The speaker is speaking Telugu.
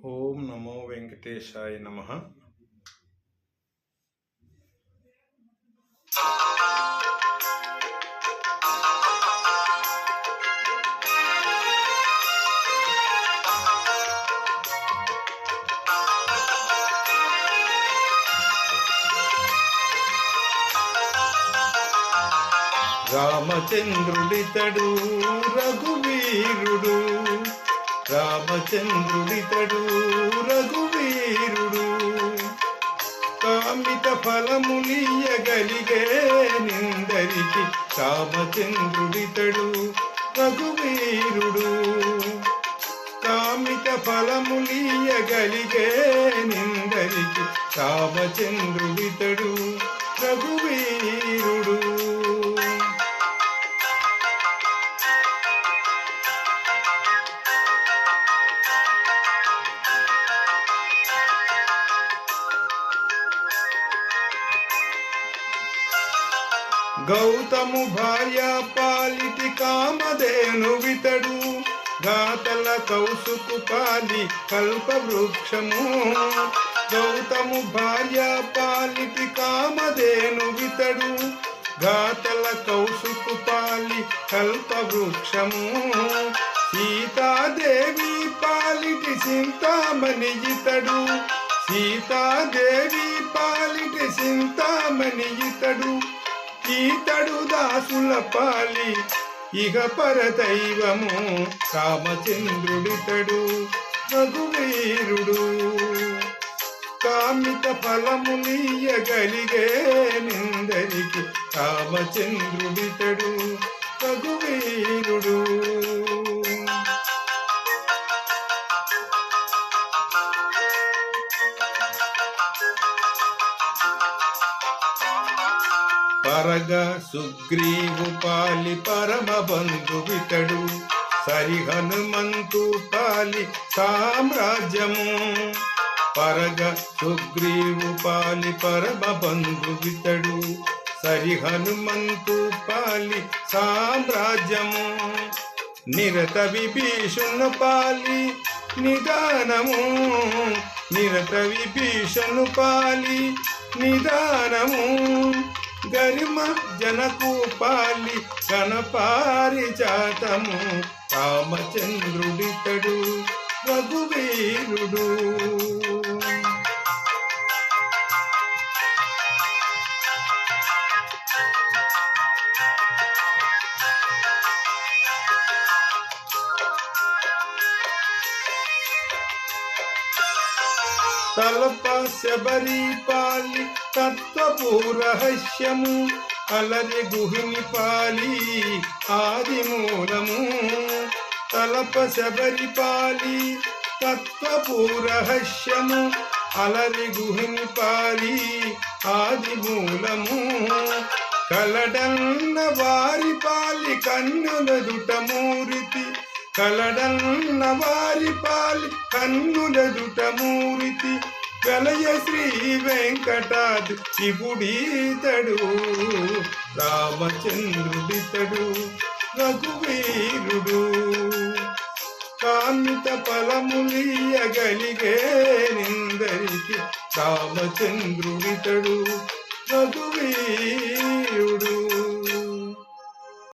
ఓం నమో వెంకటేశాయ నమ. రామచంద్రుడితడు రఘువీరుడు రామచంద్రుడితడు రఘువీరుడు. కామిత ఫలములియగలిగే నిందరికి రామచంద్రుడితడు రఘువీరుడు. కామిత ఫలములియగలిగే నిందరికి రామచంద్రుడితడు రఘువీరుడు. గౌతము భార్య పాలిటి కామధేను వితడు. గాతల కౌసుకు పాలి కల్ప వృక్షము. గౌతము భార్య పాలిటి కామధేను వితడు. గాతల కౌసుకు పాలి కల్ప వృక్షము. సీతాదేవి పాలిటి చింతామణి ఇతడు. సీతాదేవి పాలిటి చింతామణి ఇతడు. ఈతడు దాసుల పాలి ఇహ పరదైవము రామచంద్రుడితడు రఘువీరుడు. కామిత ఫలము నీయగలిగే నిందరికి రామచంద్రుడితడు రఘువీరుడు. పరగ సుగ్రీవు పాలి పరమ బంధువితడు సరి హనుమంతు పాలి సామ్రాజ్యము. పరగ సుగ్రీవు పాలి పరమ బంధువితడు సరి హనుమంతు పాలి సామ్రాజ్యము. నిరత విభీషణ పాలి నిదానము. నిరత విభీషణ పాలి నిదానము. గరిమ జనకు పాలి గణపారిజాతము రామచంద్రుడితడు రఘువీరుడు. తలప శబరి పాలి తత్వపు రహస్యము అలరి గుహిని పాలి ఆది మూలము తలప శబరి పాలి తత్వపు రహస్యము అలరి గుహిని పాలి ఆది మూలము కలడన్న వారి పాలి కన్నుల దుటమూరితి కలడన్న వారి పాలి కన్నులదుట మూరితి. కలయ శ్రీ వెంకటాది శివుడీతడు రామచంద్రుడితడు రఘువీరుడు. కామిత ఫలములియగలిగే నిందరికి రామచంద్రుడితడు రఘువీరుడు.